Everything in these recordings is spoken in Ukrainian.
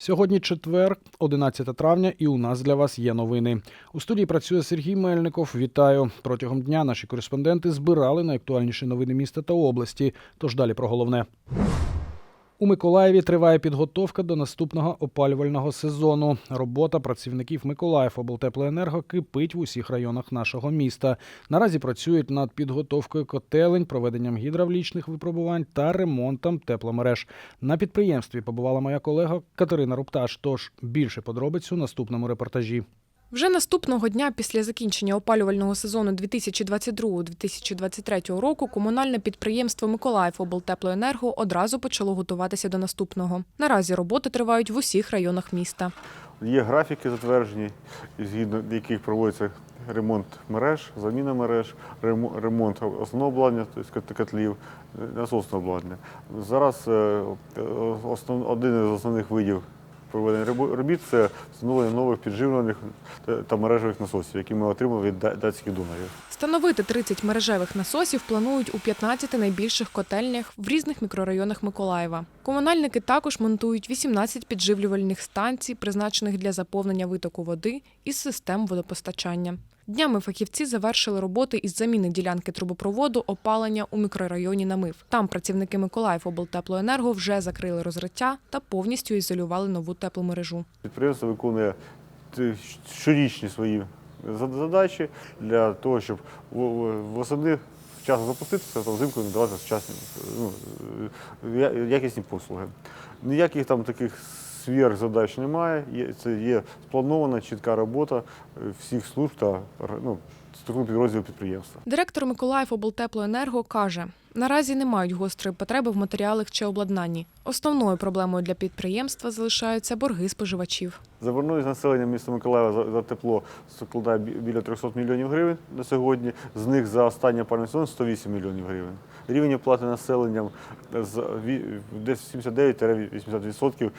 Сьогодні четвер, 11 травня, і у нас для вас є новини. У студії працює Сергій Мельников. Вітаю. Протягом дня наші кореспонденти збирали найактуальніші новини міста та області. Тож далі про головне. У Миколаєві триває підготовка до наступного опалювального сезону. Робота працівників Миколаїв облтеплоенерго кипить в усіх районах нашого міста. Наразі працюють над підготовкою котелень, проведенням гідравлічних випробувань та ремонтом тепломереж. На підприємстві побувала моя колега Катерина Рупташ. Тож більше подробиць у наступному репортажі. Вже наступного дня після закінчення опалювального сезону 2022-2023 року комунальне підприємство Миколаїв облтеплоенерго одразу почало готуватися до наступного. Наразі роботи тривають в усіх районах міста. Є графіки затверджені, згідно яких проводиться ремонт мереж, заміна мереж, ремо- ремонт основного обладнання, тобто котлів, насосного обладнання. Зараз е, основ- один із основних видів проведення робіт це встановлення нових підживлених та- та мережевих насосів, які ми отримали від датських донорів. Встановити 30 мережевих насосів планують у 15 найбільших котельнях в різних мікрорайонах Миколаєва. Комунальники також монтують 18 підживлювальних станцій, призначених для заповнення витоку води із систем водопостачання. Днями фахівці завершили роботи із заміни ділянки трубопроводу опалення у мікрорайоні Намив. Там працівники Миколаїв облтеплоенерго вже закрили розриття та повністю ізолювали нову тепломережу. Підприємство виконує щорічні свої задачі для того, щоб восени вчасно запуститися, то взимку надавати вчасні, ну, е, якісні послуги. Ніяких там таких сверхзадач немає. Це є спланована чітка робота е, всіх служб та ну, структур підрозділів підприємства. Директор Миколаїв облтеплоенерго каже, наразі не мають гострої потреби в матеріалах чи обладнанні. Основною проблемою для підприємства залишаються борги споживачів. Заборгованість населення міста Миколаєва за, тепло складає біля 300 мільйонів гривень на сьогодні. З них за останній опалювальний сезон 108 мільйонів гривень. Рівень оплати населенням десь 79-80%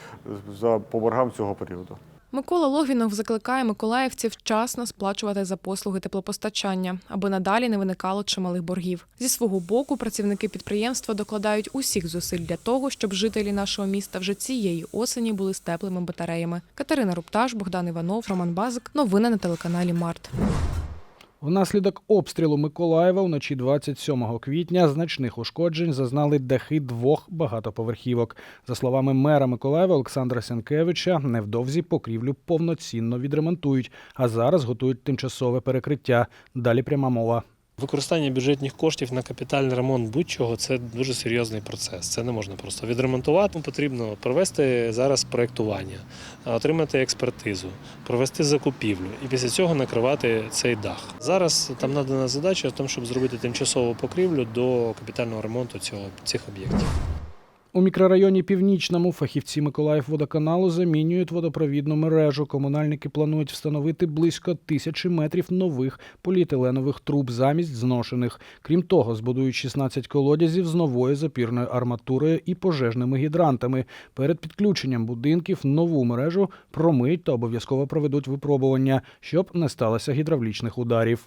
за по боргам цього періоду. Микола Логвінов закликає миколаївців вчасно сплачувати за послуги теплопостачання, аби надалі не виникало чималих боргів. Зі свого боку, працівники підприємства докладають усіх зусиль для того, щоб жителі нашого міста вже цієї осені були з теплими батареями. Катерина Рупташ, Богдан Іванов, Роман Базик. Новини на телеканалі Март. Внаслідок обстрілу Миколаєва вночі 27 квітня значних ушкоджень зазнали дахи двох багатоповерхівок. За словами мера Миколаєва Олександра Сенкевича, невдовзі покрівлю повноцінно відремонтують, а зараз готують тимчасове перекриття. Далі пряма мова. Використання бюджетних коштів на капітальний ремонт будь-чого це дуже серйозний процес. Це не можна просто відремонтувати. Потрібно провести зараз проєктування, отримати експертизу, провести закупівлю і після цього накривати цей дах. Зараз там надана задача тому, щоб зробити тимчасову покрівлю до капітального ремонту цього цих об'єктів. У мікрорайоні Північному фахівці Миколаїв-водоканалу замінюють водопровідну мережу. Комунальники планують встановити близько тисячі метрів нових поліетиленових труб замість зношених. Крім того, збудують 16 колодязів з новою запірною арматурою і пожежними гідрантами. Перед підключенням будинків нову мережу промиють та обов'язково проведуть випробування, щоб не сталося гідравлічних ударів.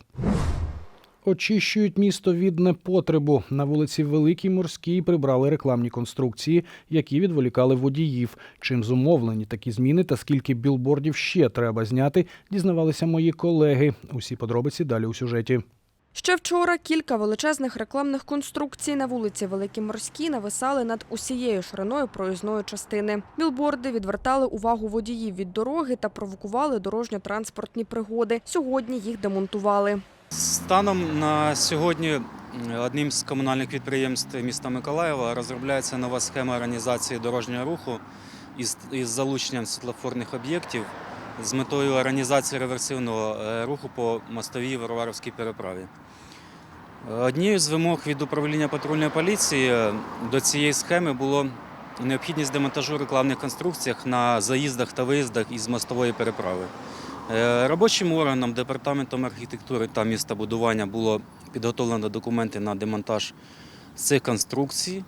Очищують місто від непотребу. На вулиці Великій Морській прибрали рекламні конструкції, які відволікали водіїв. Чим зумовлені такі зміни та скільки білбордів ще треба зняти, дізнавалися мої колеги. Усі подробиці далі у сюжеті. Ще вчора кілька величезних рекламних конструкцій на вулиці Великій Морській нависали над усією шириною проїзної частини. Білборди відвертали увагу водіїв від дороги та провокували дорожньо-транспортні пригоди. Сьогодні їх демонтували. Станом на сьогодні одним з комунальних підприємств міста Миколаєва розробляється нова схема організації дорожнього руху із, із залученням світлофорних об'єктів з метою організації реверсивного е, руху по мостовій Варварівській переправі. Однією з вимог від управління патрульної поліції е, до цієї схеми було необхідність демонтажу рекламних конструкцій на заїздах та виїздах із мостової переправи. Е, Робочим органом департаментом архітектури та містобудування було підготовлено документи на демонтаж цих конструкцій.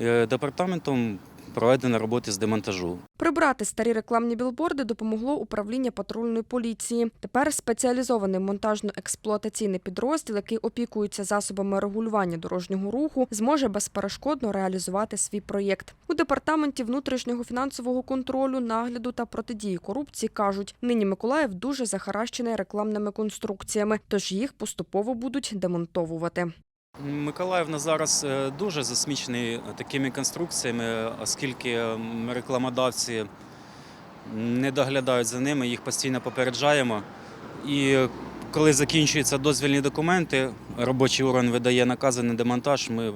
Е, Департаментом проведено роботи з демонтажу. Прибрати старі рекламні білборди допомогло управління патрульної поліції. Тепер спеціалізований монтажно-експлуатаційний підрозділ, який опікується засобами регулювання дорожнього руху, зможе безперешкодно реалізувати свій проєкт. У департаменті внутрішнього фінансового контролю, нагляду та протидії корупції кажуть, нині Миколаїв дуже захаращений рекламними конструкціями, тож їх поступово будуть демонтовувати. Миколаїв на зараз е, дуже засмічений такими конструкціями, оскільки м, рекламодавці не доглядають за ними, їх постійно попереджаємо. І коли закінчуються дозвільні документи, робочий орган видає накази на демонтаж, ми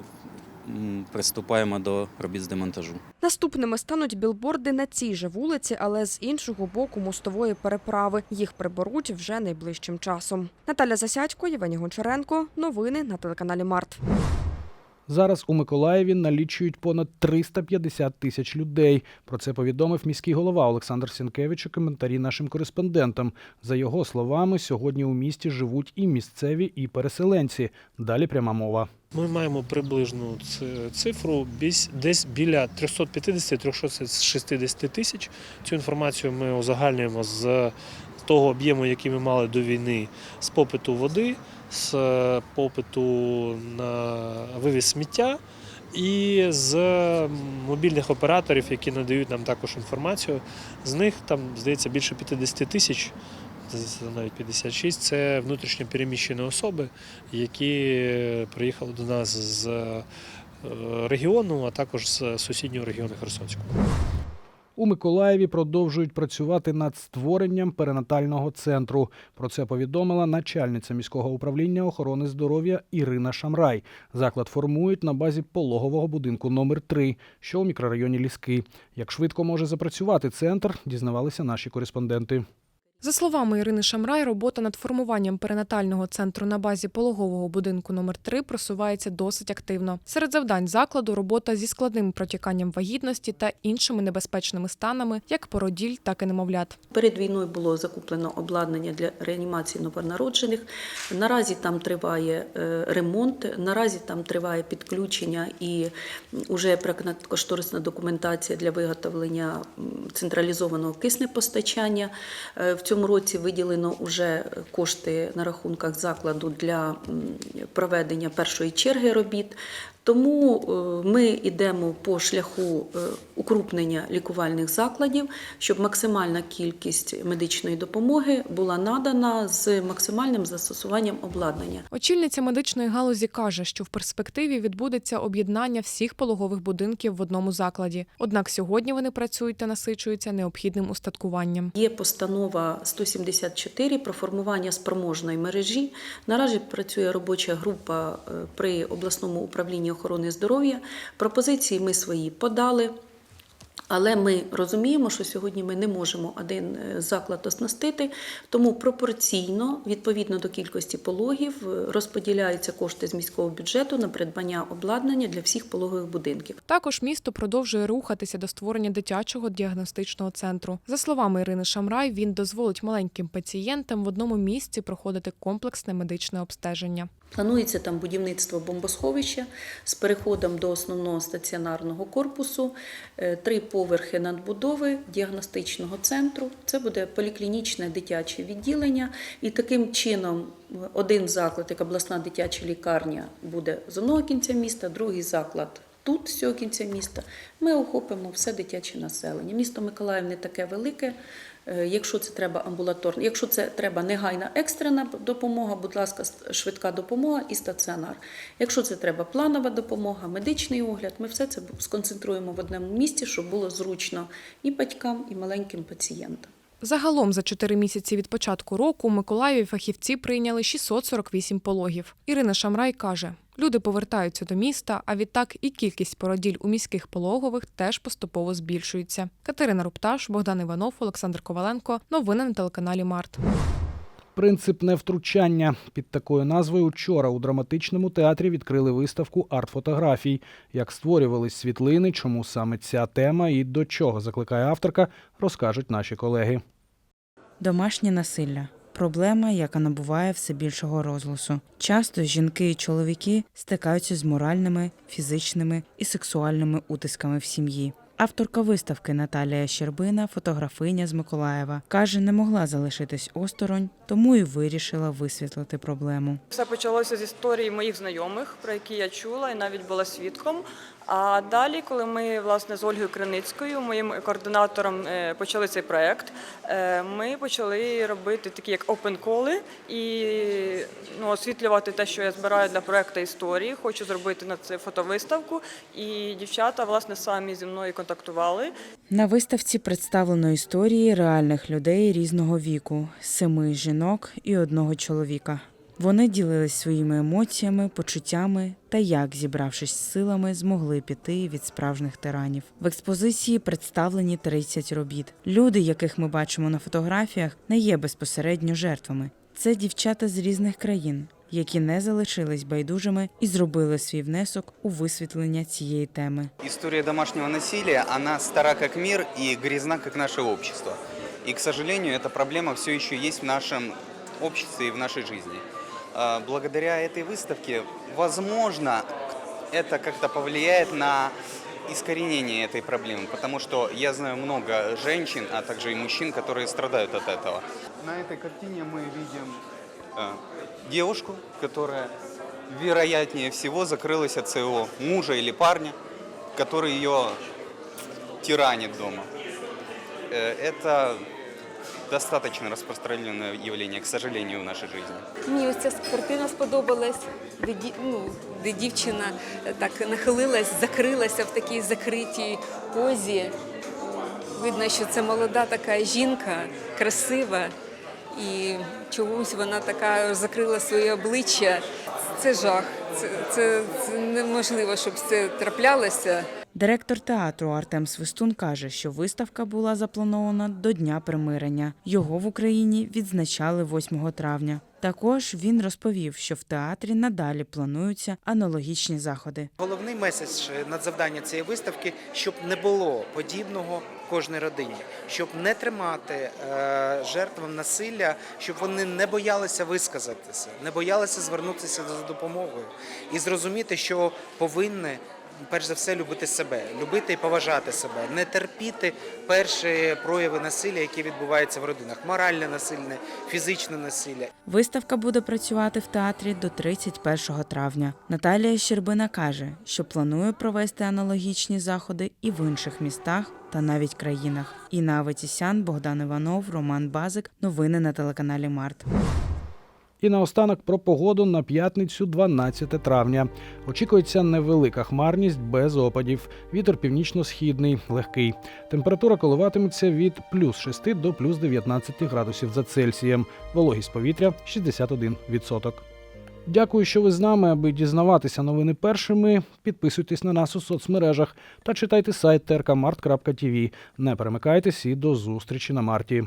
приступаємо до робіт з демонтажу. Наступними стануть білборди на цій же вулиці, але з іншого боку мостової переправи. Їх приберуть вже найближчим часом. Наталя Засядько, Євгеній Гончаренко. Новини на телеканалі Март. Зараз у Миколаєві налічують понад 350 тисяч людей. Про це повідомив міський голова Олександр Сінкевич у коментарі нашим кореспондентам. За його словами, сьогодні у місті живуть і місцеві, і переселенці. Далі пряма мова. Ми маємо приблизну цифру десь біля 350-360 тисяч. Цю інформацію ми узагальнюємо з того об'єму, який ми мали до війни, з попиту води, з попиту на вивіз сміття. І з мобільних операторів, які надають нам також інформацію, з них там здається більше 50 тисяч, навіть 56 – це внутрішньо переміщені особи, які приїхали до нас з е, регіону, а також з сусіднього регіону Херсонського. У Миколаєві продовжують працювати над створенням перинатального центру. Про це повідомила начальниця міського управління охорони здоров'я Ірина Шамрай. Заклад формують на базі пологового будинку номер 3 що у мікрорайоні Ліски. Як швидко може запрацювати центр, дізнавалися наші кореспонденти. За словами Ірини Шамрай, робота над формуванням перинатального центру на базі пологового будинку номер 3 просувається досить активно. Серед завдань закладу робота зі складним протіканням вагітності та іншими небезпечними станами, як породіль, так і немовлят. Перед війною було закуплено обладнання для реанімації новонароджених. Наразі там триває е, ремонт, наразі там триває підключення і вже кошторисна документація для виготовлення централізованого киснепостачання. Е, В цьому році виділено вже кошти на рахунках закладу для проведення першої черги робіт. Тому е, ми йдемо по шляху е, укрупнення лікувальних закладів, щоб максимальна кількість медичної допомоги була надана з максимальним застосуванням обладнання. Очільниця медичної галузі каже, що в перспективі відбудеться об'єднання всіх пологових будинків в одному закладі. Однак сьогодні вони працюють та насичуються необхідним устаткуванням. Є постанова 174 про формування спроможної мережі. Наразі працює робоча група е, при обласному управлінні охорони здоров'я. Пропозиції ми свої подали. Але ми розуміємо, що сьогодні ми не можемо один е, заклад оснастити, тому пропорційно, відповідно до кількості пологів, е, розподіляються кошти з міського бюджету на придбання обладнання для всіх пологових будинків. Також місто продовжує рухатися до створення дитячого діагностичного центру. За словами Ірини Шамрай, він дозволить маленьким пацієнтам в одному місці проходити комплексне медичне обстеження. Планується там будівництво бомбосховища з переходом до основного стаціонарного корпусу, е, три поверхи надбудови діагностичного центру. Це буде поліклінічне дитяче відділення, і таким чином е, один заклад, як обласна дитяча лікарня, буде з одного кінця міста, другий заклад. Тут, з цього кінця міста, ми охопимо все дитяче населення. Місто Миколаїв не таке велике. Е, Якщо це треба амбулаторна, якщо це треба негайна екстрена допомога, будь ласка, швидка допомога і стаціонар. Якщо це треба планова допомога, медичний огляд, ми все це сконцентруємо в одному місці, щоб було зручно і батькам, і маленьким пацієнтам. Загалом за чотири місяці від початку року у Миколаєві фахівці прийняли 648 пологів. Ірина Шамрай каже, люди повертаються до міста, а відтак і кількість породіль у міських пологових теж поступово збільшується. Катерина Рупташ, Богдан Іванов, Олександр Коваленко. Новини на телеканалі Март. Принцип невтручання під такою назвою вчора у драматичному театрі відкрили виставку арт-фотографій. Як створювались світлини, чому саме ця тема і до чого закликає авторка, розкажуть наші колеги. Домашнє насилля проблема, яка набуває все більшого розголосу. Часто жінки і чоловіки стикаються з моральними, фізичними і сексуальними утисками в сім'ї. Авторка виставки Наталія Щербина, фотографиня з Миколаєва, каже, не могла залишитись осторонь, тому і вирішила висвітлити проблему. Все почалося з історії моїх знайомих, про які я чула і навіть була свідком. А далі, коли ми власне з Ольгою Криницькою, моїм координатором, е, почали цей проект, е, ми почали робити такі як опен-коли і ну, освітлювати те, що я збираю для проекту історії. Хочу зробити на це фотовиставку. І дівчата власне самі зі мною контактували. На виставці представлено історії реальних людей різного віку, семи жінок і одного чоловіка. Вони ділились своїми емоціями, почуттями та як, зібравшись з силами, змогли піти від справжніх тиранів. В експозиції представлені 30 робіт. Люди, яких ми бачимо на фотографіях, не є безпосередньо жертвами. Це дівчата з різних країн, які не залишились байдужими і зробили свій внесок у висвітлення цієї теми. История домашнего насилия, она стара как мир и грязна как наше общество. И, к сожалению, эта проблема все еще есть в нашем обществе и в нашей жизни. А, Благодаря этой выставке, возможно, это как-то повлияет на искоренение этой проблемы, потому что я знаю много женщин, а также и мужчин, которые страдают от этого. На этой картине мы видим э, девушку, которая, вероятнее всего, закрылась от своего мужа или парня, который ее тиранит дома. Э, Это достаточно распространенное явление, к сожалению, в нашей жизни. Мені ось ця картина сподобалась, де, ну, де дівчина е, так нахилилась, закрилася в такій закритій позі. Видно, що це молода така жінка, красива, і чомусь вона така закрила своє обличчя. Це жах. Це, це, це неможливо, щоб це траплялося. Директор театру Артем Свистун каже, що виставка була запланована до Дня примирення. Його в Україні відзначали 8 травня. Також він розповів, що в театрі надалі плануються аналогічні заходи. Головний меседж надзавдання цієї виставки, щоб не було подібного в кожній родині, щоб не тримати е, жертвам насилля, щоб вони не боялися висказатися, не боялися звернутися за допомогою і зрозуміти, що повинні. Перш за все любити себе, любити і поважати себе, не терпіти перші прояви насилля, які відбуваються в родинах, моральне насильне, фізичне насилля. Виставка буде працювати в театрі до 31 травня. Наталія Щербина каже, що планує провести аналогічні заходи і в інших містах та навіть країнах. Інна Аветісян, Богдан Іванов, Роман Базик. Новини на телеканалі Март. І наостанок про погоду на п'ятницю, 12 травня. Очікується невелика хмарність без опадів. Вітер північно-східний, легкий. Температура коливатиметься від плюс 6 до плюс 19 градусів за Цельсієм. Вологість повітря 61%. Дякую, що ви з нами. Аби дізнаватися новини першими, підписуйтесь на нас у соцмережах та читайте сайт trkmart.tv. Не перемикайтесь і до зустрічі на марті.